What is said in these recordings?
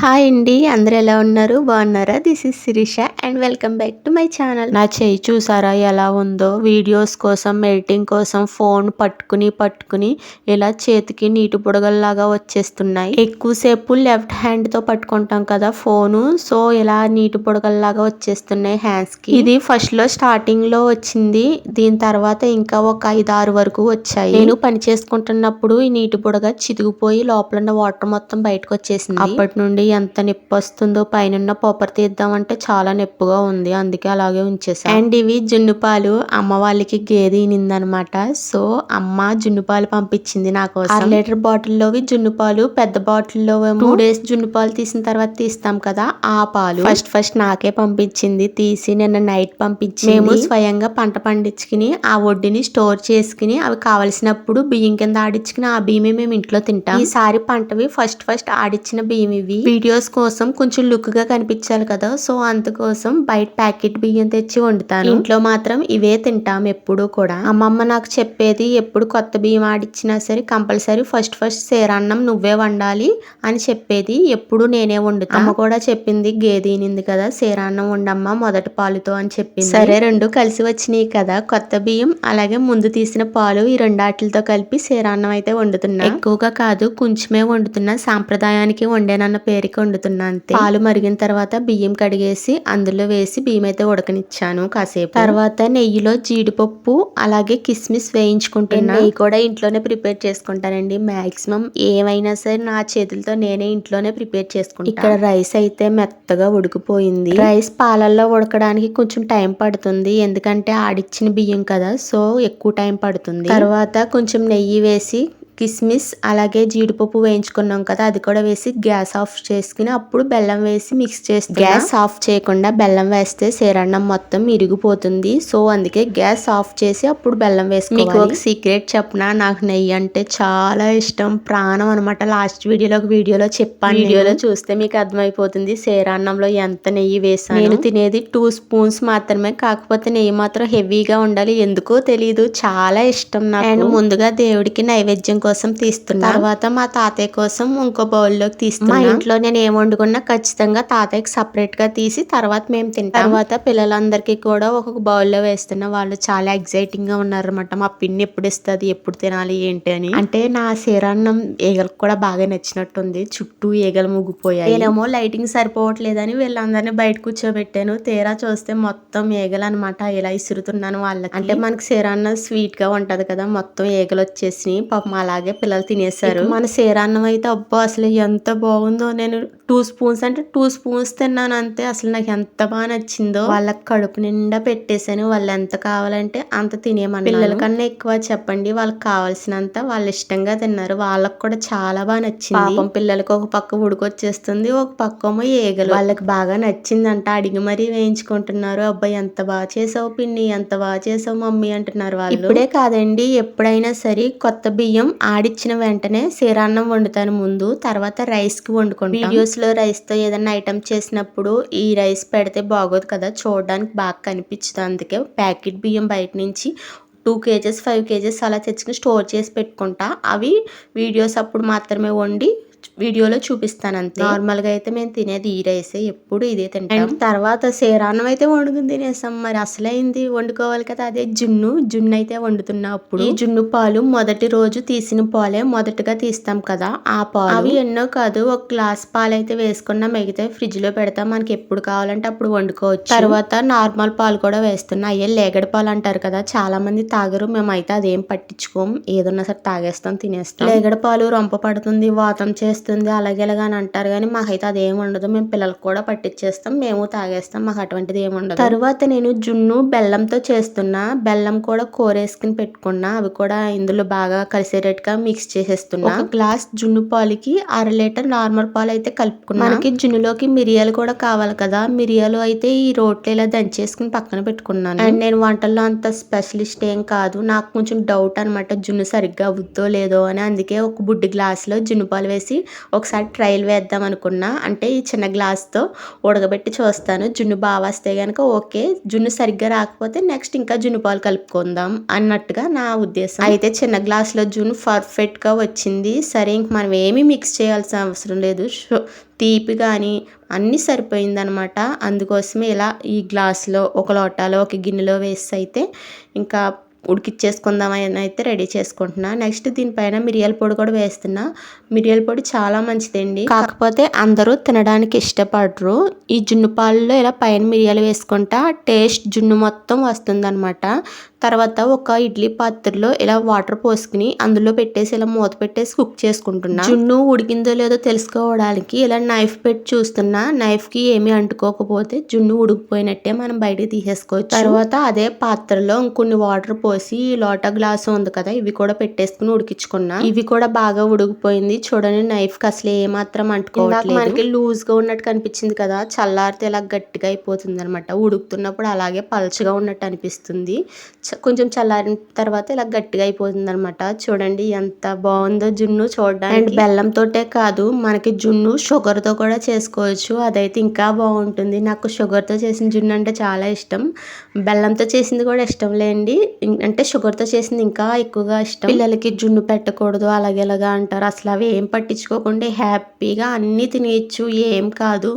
Hi అండి అందరు ఎలా ఉన్నారు? బాగున్నారా? This is Sirisha and welcome back to my channel నా చెయ్యి చూసారా ఎలా ఉందో? వీడియోస్ కోసం ఎడిటింగ్ కోసం ఫోన్ పట్టుకుని పట్టుకుని ఇలా చేతికి నీటి బుడగల్లాగా వచ్చేస్తున్నాయి. ఎక్కువసేపు లెఫ్ట్ హ్యాండ్తో పట్టుకుంటాం కదా ఫోను సో ఇలా నీటి బుడగల్లాగా వచ్చేస్తున్నాయి హ్యాండ్స్కి. ఇది ఫస్ట్లో స్టార్టింగ్లో వచ్చింది దీని తర్వాత ఇంకా ఒక ఐదు ఆరు వరకు వచ్చాయి. నేను పని చేసుకుంటున్నప్పుడు ఈ నీటి బుడగ చితికిపోయి లోపల ఉన్న వాటర్ మొత్తం బయటకు వచ్చేసింది. అప్పటి నుండి ఎంత నొప్పి వస్తుందో పైన పొప్పర్ తీద్దామంటే చాలా నొప్పిగా ఉంది. అందుకే అలాగే ఉంచేసాను అండ్ ఇవి జున్ను పాలు అమ్మ వాళ్ళకి గేదె అనమాట సో అమ్మ జున్ను పాలు పంపించింది నా కోసం. లీటర్ బాటిల్లోవి జున్ను పాలు పెద్ద బాటిల్లో టూ డేస్ జున్ను పాలు తీసిన తర్వాత తీస్తాం కదా ఆ పాలు. ఫస్ట్ ఫస్ట్ నాకే పంపించింది. తీసి నిన్న నైట్ పంపించి మేము స్వయంగా పంట పండించుకుని ఆ వడ్డీని స్టోర్ చేసుకుని అవి కావలసినప్పుడు బియ్యం కింద ఆడించుకుని ఆ బియ్యమే మేము ఇంట్లో తింటాం. ఈసారి పంటవి ఫస్ట్ ఫస్ట్ ఆడిచ్చిన బియ్యం ఇవి. వీడియోస్ కోసం కొంచెం లుక్గా కనిపించాలి కదా. సో అందుకోసం బయట ప్యాకెట్ బియ్యం తెచ్చి వండుతాను. ఇంట్లో మాత్రం ఇవే తింటాం ఎప్పుడూ కూడా. అమ్మమ్మ నాకు చెప్పేది ఎప్పుడు కొత్త బియ్యం ఆడిచ్చినా సరే కంపల్సరీ ఫస్ట్ ఫస్ట్ సేరాన్నం నువ్వే వండాలి అని చెప్పేది ఎప్పుడు నేనే వండుతా. అమ్మ కూడా చెప్పింది గేదెనింది కదా సేరాన్నం వండమ్మ మొదటి పాలుతో అని చెప్పింది. సరే రెండు కలిసి వచ్చినాయి కదా కొత్త బియ్యం అలాగే ముందు తీసిన పాలు ఈ రెండాటిలతో కలిపి సేరాన్నం అయితే వండుతున్నా. ఎక్కువగా కాదు కొంచెమే వండుతున్నా సాంప్రదాయానికి వండేనన్న పేరు పేరుకి వండుతున్నా అంతే. పాలు మరిగిన తర్వాత బియ్యం కడిగేసి అందులో వేసి బియ్యం అయితే ఉడకనిచ్చాను కాసేపు. తర్వాత నెయ్యిలో జీడిపప్పు అలాగే కిస్మిస్ వేయించుకుంటున్నా. నెయ్యి కూడా ఇంట్లోనే ప్రిపేర్ చేసుకుంటానండి. మాక్సిమం ఏమైనా సరే నా చేతులతో నేనే ఇంట్లోనే ప్రిపేర్ చేసుకుంటాను ఇక్కడ రైస్ అయితే మెత్తగా ఉడికిపోయింది. రైస్ పాలల్లో ఉడకడానికి కొంచెం టైం పడుతుంది. ఎందుకంటే ఆడిచ్చిన బియ్యం కదా సో ఎక్కువ టైం పడుతుంది. తర్వాత కొంచెం నెయ్యి వేసి కిస్మిస్ అలాగే జీడిపప్పు వేయించుకున్నాం కదా అది కూడా వేసి గ్యాస్ ఆఫ్ చేసుకుని అప్పుడు బెల్లం వేసి మిక్స్ చేసి గ్యాస్ ఆఫ్ చేయకుండా బెల్లం వేస్తే సేరన్నం మొత్తం ఇరిగిపోతుంది. సో అందుకే గ్యాస్ ఆఫ్ చేసి అప్పుడు బెల్లం వేసి మీకు ఒక సీక్రెట్ చెప్పనా? నాకు నెయ్యి అంటే చాలా ఇష్టం. ప్రాణం అనమాట లాస్ట్ వీడియోలో ఒక వీడియోలో చెప్పాను వీడియోలో చూస్తే మీకు అర్థమైపోతుంది. సేరాన్నంలో ఎంత నెయ్యి వేసాను. నేను తినేది టూ స్పూన్స్ మాత్రమే. కాకపోతే నెయ్యి మాత్రం హెవీగా ఉండాలి. ఎందుకో తెలియదు చాలా ఇష్టం నాకు. ముందుగా దేవుడికి నైవేద్యం కోసం తీస్తున్నా. తర్వాత మా తాతయ్య కోసం ఇంకో బౌల్లోకి తీస్తున్నా. ఇంట్లో నేను ఏం వండుకున్నా ఖచ్చితంగా తాతయ్యకి సపరేట్గా తీసి తర్వాత మేము తింటాం. తర్వాత పిల్లలందరికీ కూడా ఒక్కొక్క బౌల్లో వేస్తున్నా వాళ్ళు చాలా ఎగ్జైటింగ్గా ఉన్నారనమాట మా పిన్ని ఎప్పుడు ఇస్తుంది ఎప్పుడు తినాలి ఏంటి అని. అంటే నా శీరాన్నం ఈగలకు కూడా బాగా నచ్చినట్టుంది. చుట్టూ ఈగలు ముగ్గిపోయాయి. నేనేమో లైటింగ్ సరిపోవట్లేదని వీళ్ళందరినీ బయట కూర్చోబెట్టాను. తీరా చూస్తే మొత్తం ఈగలు అనమాట ఇలా ఇసురుతున్నాను వాళ్ళకి. అంటే మనకి శీరాన్నం స్వీట్గా ఉంటది కదా మొత్తం ఈగలు వచ్చేసి పాపం అలాగే పిల్లలు తినేసారు మన శీరాన్నం అయితే అబ్బా అసలు ఎంత బాగుందో. నేను టూ స్పూన్స్ అంటే టూ స్పూన్స్ తిన్నాను అంతే. అసలు నాకు ఎంత బాగా నచ్చిందో. వాళ్ళకి కడుపు నిండా పెట్టేశాను. వాళ్ళు ఎంత కావాలంటే అంత తినేమన్నారు పిల్లల కన్నా ఎక్కువ చెప్పండి. వాళ్ళకి కావాల్సినంత వాళ్ళు ఇష్టంగా తిన్నారు. వాళ్ళకి కూడా చాలా బాగా నచ్చింది. పాపం పిల్లలకి ఒక పక్క ఉడికొచ్చేస్తుంది ఒక పక్క ఏమో ఏగలు. వాళ్ళకి బాగా నచ్చిందంట. అడిగి మరీ వేయించుకుంటున్నారు. అబ్బాయి ఎంత బాగా చేసావు పిన్ని ఎంత బాగా చేసావు మమ్మీ అంటున్నారు వాళ్ళు. ఇప్పుడే కాదండి ఎప్పుడైనా సరే కొత్త బియ్యం ఆడిచ్చిన వెంటనే శీరాన్నం వండుతాను ముందు తర్వాత రైస్కి వండుకుంటాను వీడియోస్లో రైస్తో ఏదైనా ఐటమ్ చేసినప్పుడు ఈ రైస్ పెడితే బాగోదు కదా చూడడానికి బాగా కనిపించదు అందుకే ప్యాకెట్ బియ్యం బయట నుంచి టూ కేజెస్ ఫైవ్ కేజెస్ అలా తెచ్చుకుని స్టోర్ చేసి పెట్టుకుంటా. అవి వీడియోస్ అప్పుడు మాత్రమే వండి వీడియోలో చూపిస్తాను అంతే. నార్మల్గా అయితే మేము తినేది ఈ రైసే ఎప్పుడు ఇదే తింటాం. తర్వాత సేరాన్నం అయితే వండుకుని తినేసాం. మరి అసలైంది వండుకోవాలి కదా అదే జున్ను. జున్ను అయితే వండుతున్నా అప్పుడు. ఈ జున్ను పాలు మొదటి రోజు తీసిన పాలే మొదటగా తీస్తాం కదా ఆ పాలు. అవి ఎన్నో కాదు ఒక గ్లాస్ పాలు అయితే వేసుకున్నా మిగితే ఫ్రిడ్జ్లో పెడతాం. మనకి ఎప్పుడు కావాలంటే అప్పుడు వండుకోవచ్చు. తర్వాత నార్మల్ పాలు కూడా వేస్తున్నా. అయ్యే లేగడ పాలు అంటారు కదా చాలా మంది తాగరు. మేమైతే అదేం పట్టించుకోం. ఏదన్నా సరే తాగేస్తాం తినేస్తాం. లేగడ పాలు రొంప పడుతుంది వాతం చేస్తుంది అలాగే అని అంటారు. కానీ మాకైతే అది ఏమి ఉండదు. మేము పిల్లలకు కూడా పట్టించేస్తాం మేము తాగేస్తాం మాకు అటువంటిది ఏమి ఉండదు. తర్వాత నేను జున్ను బెల్లంతో చేస్తున్నా. బెల్లం కూడా కోరేసుకుని పెట్టుకున్నా. అవి కూడా ఇందులో బాగా కలిసేటట్టుగా మిక్స్ చేసేస్తున్నా. ఒక గ్లాస్ జున్ను పాలుకి అర లీటర్ నార్మల్ పాలు అయితే కలుపుకున్నా. మనకి జున్నులోకి మిరియాలు కూడా కావాలి కదా. మిరియాలు అయితే ఈ రోట్లో ఇలా దంచేసుకుని పక్కన పెట్టుకున్నాను. అండ్ నేను వంటల్లో అంత స్పెషలిస్ట్ ఏం కాదు. నాకు కొంచెం డౌట్ అనమాట జున్ను సరిగ్గా అవుద్దో లేదో అని. అందుకే ఒక బుడ్డి గ్లాస్లో జున్ను పాలు వేసి అనేసి ఒకసారి ట్రయల్ వేద్దాం అనుకున్నా. అంటే ఈ చిన్న గ్లాస్తో ఉడకబెట్టి చూస్తాను. జున్ను బాగా వస్తే కనుక ఓకే. జున్ను సరిగ్గా రాకపోతే నెక్స్ట్ ఇంకా జున్ను పాలు కలుపుకుందాం అన్నట్టుగా నా ఉద్దేశం. అయితే చిన్న గ్లాస్లో జున్ను పర్ఫెక్ట్గా వచ్చింది. సరే ఇంక మనం ఏమీ మిక్స్ చేయాల్సిన అవసరం లేదు. తీపి కానీ అన్నీ సరిపోయిందనమాట. అందుకోసమే ఇలా ఈ గ్లాస్లో ఒక లోటాలో ఒక గిన్నెలో వేసి అయితే ఇంకా ఉడికిచ్చేసుకుందామని అయితే రెడీ చేసుకుంటున్నా. నెక్స్ట్ దీనిపైన మిరియాల పొడి కూడా వేస్తున్నా. మిరియాల పొడి చాలా మంచిదండి. కాకపోతే అందరూ తినడానికి ఇష్టపడరు. ఈ జున్ను పాలలో ఇలా పైన మిరియాలు వేసుకుంటా టేస్ట్ జున్ను మొత్తం వస్తుందన్నమాట. తర్వాత ఒక ఇడ్లీ పాత్రలో ఇలా వాటర్ పోసుకుని అందులో పెట్టేసి ఇలా మూత పెట్టేసి కుక్ చేసుకుంటున్నా. జున్ను ఉడికిందో లేదో తెలుసుకోవడానికి ఇలా నైఫ్ పెట్టి చూస్తున్నా. నైఫ్కి ఏమీ అంటుకోకపోతే జున్ను ఉడికిపోయినట్టే మనం బయటకు తీసేసుకోవచ్చు. తర్వాత అదే పాత్రలో ఇంకొన్ని వాటర్ పోసి లోటా గ్లాస్ ఉంది కదా ఇవి కూడా పెట్టేసుకుని ఉడికించుకున్నా. ఇవి కూడా బాగా ఉడికిపోయింది. చూడండి నైఫ్కి అసలు ఏ మాత్రం అంటుకోవట్లేదు మనకి లూజ్గా ఉన్నట్టు కనిపించింది కదా చల్లారితే ఇలా గట్టిగా అయిపోతుంది అనమాట ఉడుకుతున్నప్పుడు అలాగే పలచగా ఉన్నట్టు అనిపిస్తుంది. కొంచెం చల్లారిన తర్వాత ఇలా గట్టిగా అయిపోతుంది అనమాట చూడండి ఎంత బాగుందో జున్ను చూడడానికి. అండ్ బెల్లంతోటే కాదు మనకి జున్ను షుగర్తో కూడా చేసుకోవచ్చు. అదైతే ఇంకా బాగుంటుంది. నాకు షుగర్తో చేసిన జున్ను అంటే చాలా ఇష్టం. బెల్లంతో చేసింది కూడా ఇష్టం లేండి. అంటే షుగర్తో చేసింది ఇంకా ఎక్కువగా ఇష్టం. పిల్లలకి జున్ను పెట్టకూడదు అలాగే ఇలాగా అంటారు. అసలు అవి ఏం పట్టించుకోకుండా హ్యాపీగా అన్ని తినేయచ్చు ఏం కాదు.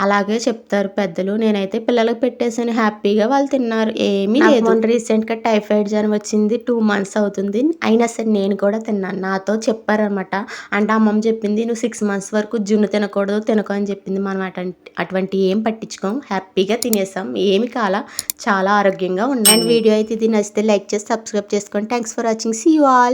అలాగే చెప్తారు పెద్దలు. నేనైతే పిల్లలకు పెట్టేసాను హ్యాపీగా వాళ్ళు తిన్నారు. ఏమీ లేదు. రీసెంట్గా టైఫాయిడ్ జ్వరం వచ్చింది టూ మంత్స్ అవుతుంది. అయినా సరే నేను కూడా తిన్నాను. నాతో చెప్పారనమాట అంటే అమ్మమ్మ చెప్పింది నువ్వు సిక్స్ మంత్స్ వరకు జున్ను తినకూడదు తినకు అని చెప్పింది. మనం అటువంటి అటువంటి ఏం పట్టించుకోం. హ్యాపీగా తినేసాం. ఏమి కాల చాలా ఆరోగ్యంగా ఉన్నాను వీడియో అయితే ఇది నచ్చితే లైక్ చేసి సబ్స్క్రైబ్ చేసుకోండి thanks for watching see you all